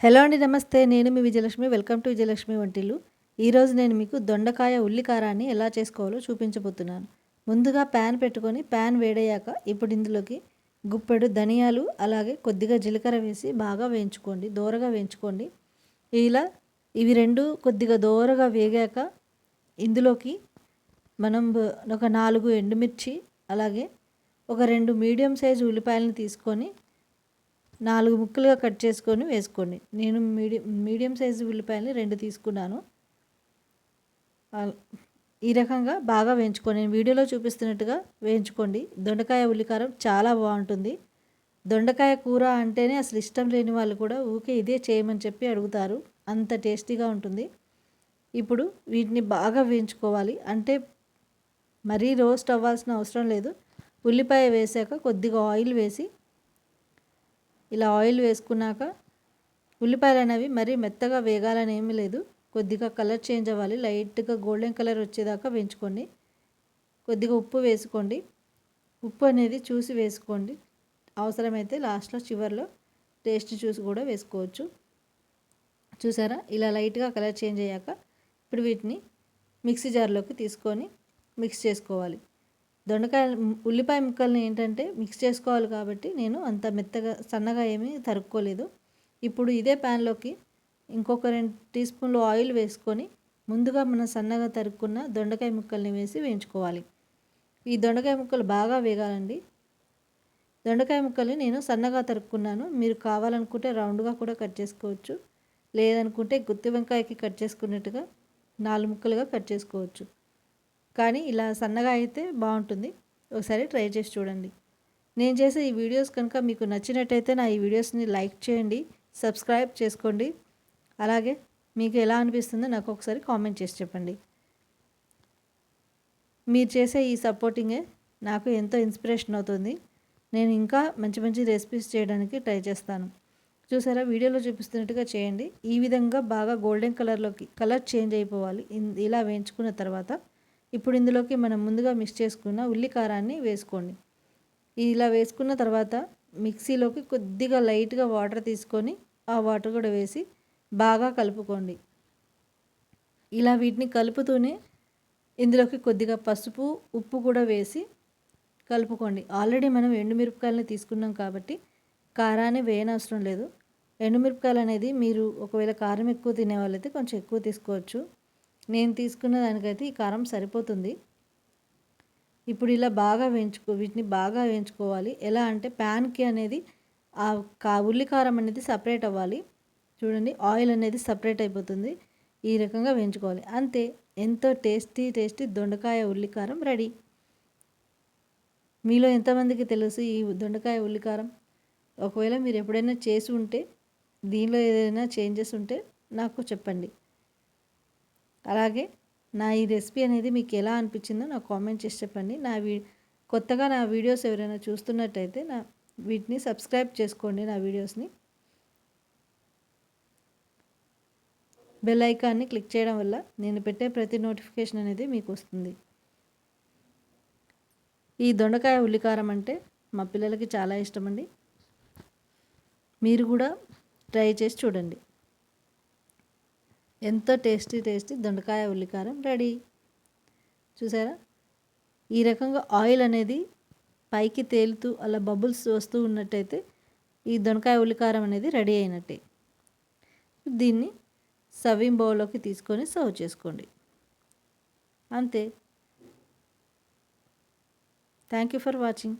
Hello అండి నమస్తే. నేను మీ విజయలక్ష్మి. వెల్కమ్ టు విజయలక్ష్మి వంటిల్లు. ఈరోజు నేను మీకు దొండకాయ ఉల్లికారాన్ని ఎలా చేసుకోవాలో చూపించబోతున్నాను. ముందుగా ప్యాన్ పెట్టుకొని ప్యాన్ వేడయ్యాక ఇప్పుడు ఇందులోకి గుప్పెడు ధనియాలు అలాగే కొద్దిగా జీలకర్ర వేసి బాగా వేయించుకోండి. దోరగా వేయించుకోండి. ఇలా ఇవి రెండు కొద్దిగా దోరగా వేగాక ఇందులోకి మనం ఒక నాలుగు ఎండుమిర్చి అలాగే ఒక రెండు మీడియం సైజు ఉల్లిపాయలను తీసుకొని నాలుగు ముక్కలుగా కట్ చేసుకొని వేసుకోండి. నేను మీడియం మీడియం సైజు ఉల్లిపాయలని రెండు తీసుకున్నాను. ఈ రకంగా బాగా వేయించుకోండి. నేను వీడియోలో చూపిస్తున్నట్టుగా వేయించుకోండి. దొండకాయ ఉల్లికారం చాలా బాగుంటుంది. దొండకాయ కూర అంటేనే అసలు ఇష్టం లేని వాళ్ళు కూడా ఊకే ఇదే చేయమని చెప్పి అడుగుతారు. అంత టేస్టీగా ఉంటుంది. ఇప్పుడు వీటిని బాగా వేయించుకోవాలి. అంటే మరీ రోస్ట్ అవ్వాల్సిన అవసరం లేదు. ఉల్లిపాయ వేసాక కొద్దిగా ఆయిల్ వేసి ఇలా ఆయిల్ వేసుకున్నాక ఉల్లిపాయలు అనేవి మరీ మెత్తగా వేగాలని ఏమీ లేదు. కొద్దిగా కలర్ చేంజ్ అవ్వాలి. లైట్గా గోల్డెన్ కలర్ వచ్చేదాకా వేయించుకోండి. కొద్దిగా ఉప్పు వేసుకోండి. ఉప్పు అనేది చూసి వేసుకోండి. అవసరమైతే లాస్ట్లో చివరిలో టేస్ట్ చూసి కూడా వేసుకోవచ్చు. చూసారా? ఇలా లైట్గా కలర్ చేంజ్ అయ్యాక ఇప్పుడు వీటిని మిక్సీ జార్లోకి తీసుకొని మిక్స్ చేసుకోవాలి. దొండకాయ ఉల్లిపాయ ముక్కల్ని ఏంటంటే మిక్స్ చేసుకోవాలి కాబట్టి నేను అంత మెత్తగా సన్నగా ఏమీ తరుక్కోలేదు. ఇప్పుడు ఇదే ప్యాన్లోకి ఇంకొక రెండు టీ స్పూన్లు ఆయిల్ వేసుకొని ముందుగా మనం సన్నగా తరుక్కున్న దొండకాయ ముక్కల్ని వేసి వేయించుకోవాలి. ఈ దొండకాయ ముక్కలు బాగా వేగాలండి. దొండకాయ ముక్కల్ని నేను సన్నగా తరుక్కున్నాను. మీరు కావాలనుకుంటే రౌండ్గా కూడా కట్ చేసుకోవచ్చు. లేదనుకుంటే గుత్తి వంకాయకి కట్ చేసుకున్నట్టుగా నాలుగు ముక్కలుగా కట్ చేసుకోవచ్చు. కానీ ఇలా సన్నగా అయితే బాగుంటుంది. ఒకసారి ట్రై చేసి చూడండి. నేను చేసే ఈ వీడియోస్ కనుక మీకు నచ్చినట్టయితే నా ఈ వీడియోస్ని లైక్ చేయండి సబ్స్క్రైబ్ చేసుకోండి. అలాగే మీకు ఎలా అనిపిస్తుందో నాకు ఒకసారి కామెంట్ చేసి చెప్పండి. మీరు చేసే ఈ సపోర్టింగే నాకు ఎంతో ఇన్స్పిరేషన్ అవుతుంది. నేను ఇంకా మంచి మంచి రెసిపీస్ చేయడానికి ట్రై చేస్తాను. చూసారా? వీడియోలో చూపిస్తున్నట్టుగా చేయండి. ఈ విధంగా బాగా గోల్డెన్ కలర్లోకి కలర్ చేంజ్ అయిపోవాలి. ఇలా వేయించుకున్న తర్వాత ఇప్పుడు ఇందులోకి మనం ముందుగా మిక్స్ చేసుకున్న ఉల్లి కారాన్ని వేసుకోండి. ఇలా వేసుకున్న తర్వాత మిక్సీలోకి కొద్దిగా లైట్గా వాటర్ తీసుకొని ఆ వాటర్ కూడా వేసి బాగా కలుపుకోండి. ఇలా వీటిని కలుపుతూనే ఇందులోకి కొద్దిగా పసుపు ఉప్పు కూడా వేసి కలుపుకోండి. ఆల్రెడీ మనం ఎండుమిరపకాయలని తీసుకున్నాం కాబట్టి కారాన్ని వేయనవసరం లేదు. ఎండుమిరపకాయలు అనేది మీరు ఒకవేళ కారం ఎక్కువ తినే వాళ్ళైతే కొంచెం ఎక్కువ తీసుకోవచ్చు. నేను తీసుకున్న దానికైతే ఈ కారం సరిపోతుంది. ఇప్పుడు ఇలా బాగా వేయించుకో వీటిని బాగా వేయించుకోవాలి. ఎలా అంటే ప్యాన్కి అనేది ఆ కా ఉల్లి కారం అనేది సపరేట్ అవ్వాలి. చూడండి ఆయిల్ అనేది సపరేట్ అయిపోతుంది. ఈ రకంగా వేయించుకోవాలి. అంతే ఎంతో టేస్టీ టేస్టీ దొండకాయ ఉల్లికారం రెడీ. మీలో ఎంతమందికి తెలుసు ఈ దొండకాయ ఉల్లికారం ఒకవేళ మీరు ఎప్పుడైనా చేసి ఉంటే దీనిలో ఏదైనా చేంజెస్ ఉంటే నాకు చెప్పండి. అలాగే నా ఈ రెసిపీ అనేది మీకు ఎలా అనిపించిందో నాకు కామెంట్ చేసి చెప్పండి. నా వీ కొత్తగా నా వీడియోస్ ఎవరైనా చూస్తున్నట్టయితే నా వీటిని సబ్స్క్రైబ్ చేసుకోండి నా వీడియోస్ని. బెల్ ఐకాన్ని క్లిక్ చేయడం వల్ల నేను పెట్టే ప్రతి నోటిఫికేషన్ అనేది మీకు వస్తుంది. ఈ దొండకాయ ఉల్లికారం అంటే మా పిల్లలకి చాలా ఇష్టమండి మీరు కూడా ట్రై చేసి చూడండి. ఎంతో టేస్టీ టేస్టీ దొండకాయ ఉల్లికారం రెడీ. చూసారా? ఈ రకంగా ఆయిల్ అనేది పైకి తేలుతూ అలా బబుల్స్ వస్తూ ఉన్నట్టయితే ఈ దొండకాయ ఉల్లికారం అనేది రెడీ అయినట్టే. దీన్ని సర్వింగ్ బౌల్లోకి తీసుకొని సర్వ్ చేసుకోండి. అంతే. Thank you for watching.